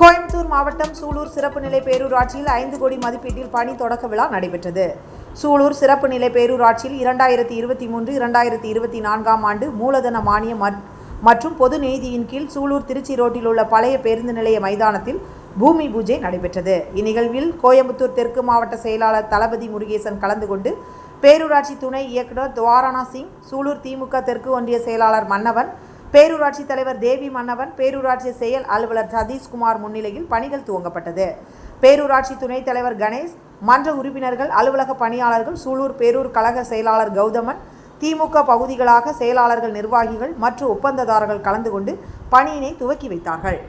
கோயம்புத்தூர் மாவட்டம் சூலூர் சிறப்பு நிலை பேரூராட்சியில் ஐந்து கோடி மதிப்பீட்டில் பணி தொடக்க விழா நடைபெற்றது. சூலூர் சிறப்பு நிலை பேரூராட்சியில் இரண்டாயிரத்தி இருபத்தி மூன்று இரண்டாயிரத்தி இருபத்தி நான்காம் ஆண்டு மூலதன மானியம் மற்றும் பொது நிதியின் கீழ் சூலூர் திருச்சி ரோட்டில் உள்ள பழைய பேருந்து நிலைய மைதானத்தில் பூமி பூஜை நடைபெற்றது. இந்நிகழ்வில் கோயம்புத்தூர் தெற்கு மாவட்ட செயலாளர் தளபதி முருகேசன் கலந்து கொண்டு பேரூராட்சி துணை இயக்குனர் துவாரணா சிங் சூலூர் திமுக தெற்கு ஒன்றிய செயலாளர் மன்னவன் பேரூராட்சி தலைவர் தேவி மன்னவன் பேரூராட்சி செயல் அலுவலர் சதீஷ்குமார் முன்னிலையில் பணிகள் துவங்கப்பட்டது. பேரூராட்சி துணைத் தலைவர் கணேஷ் மன்ற உறுப்பினர்கள் அலுவலக பணியாளர்கள் சூலூர் பேரூர் கழக செயலாளர் கௌதமன் திமுக பகுதிகளாக செயலாளர்கள் நிர்வாகிகள் மற்றும் ஒப்பந்ததாரர்கள் கலந்து கொண்டு பணியினை துவக்கி வைத்தார்கள்.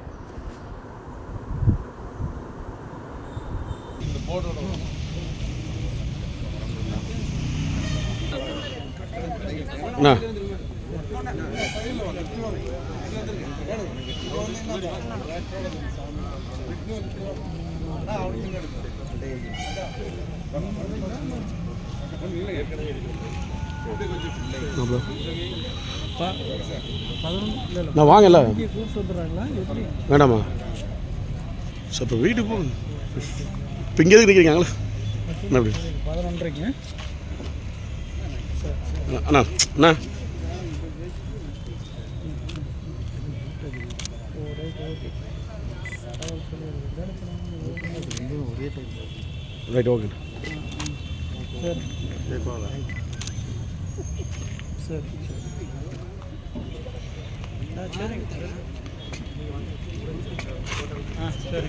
அண்ணா. நான் வாங்கல. வேண்டாமா? சார் இப்போ வீட்டுக்கு போ. இப்போ இங்கே எதுக்கு நிற்கிறீங்களா என்ன அப்படி அண்ணா அண்ணா. ரைட் ஓகே சரி ஆ சரிங்க ஆ சரி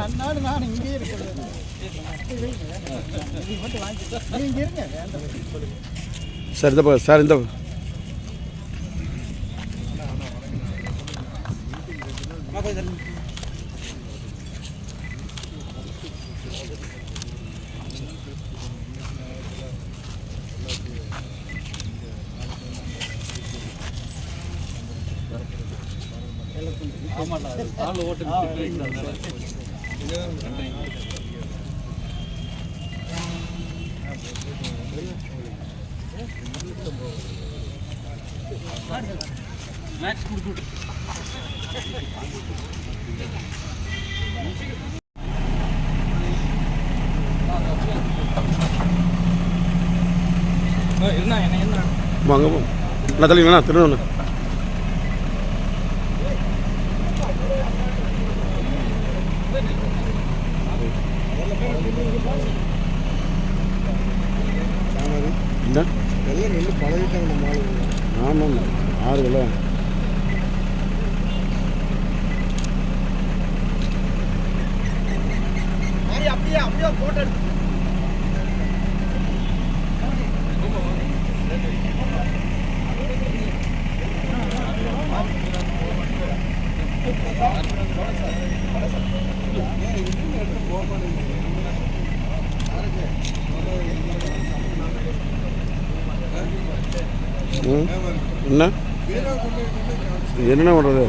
அண்ணாடு நான் இங்கே இருக்கிறேன் நீங்க இருங்க வேண்டாம் சார் இந்த சார் இந்த பக்கம். மேட்ச் கொடுத்து என்ன வாங்க. போ அண்ணா தள்ளி அண்ணா திரும்ப என்ன எல்லாம் நெல் பழகிட்டாங்க நம்ம ஆமாம் ஆறு கிலோ அப்படியே அப்படியே போட்டோ எடுத்து என்ன? என்னென்ன பண்ணுறது?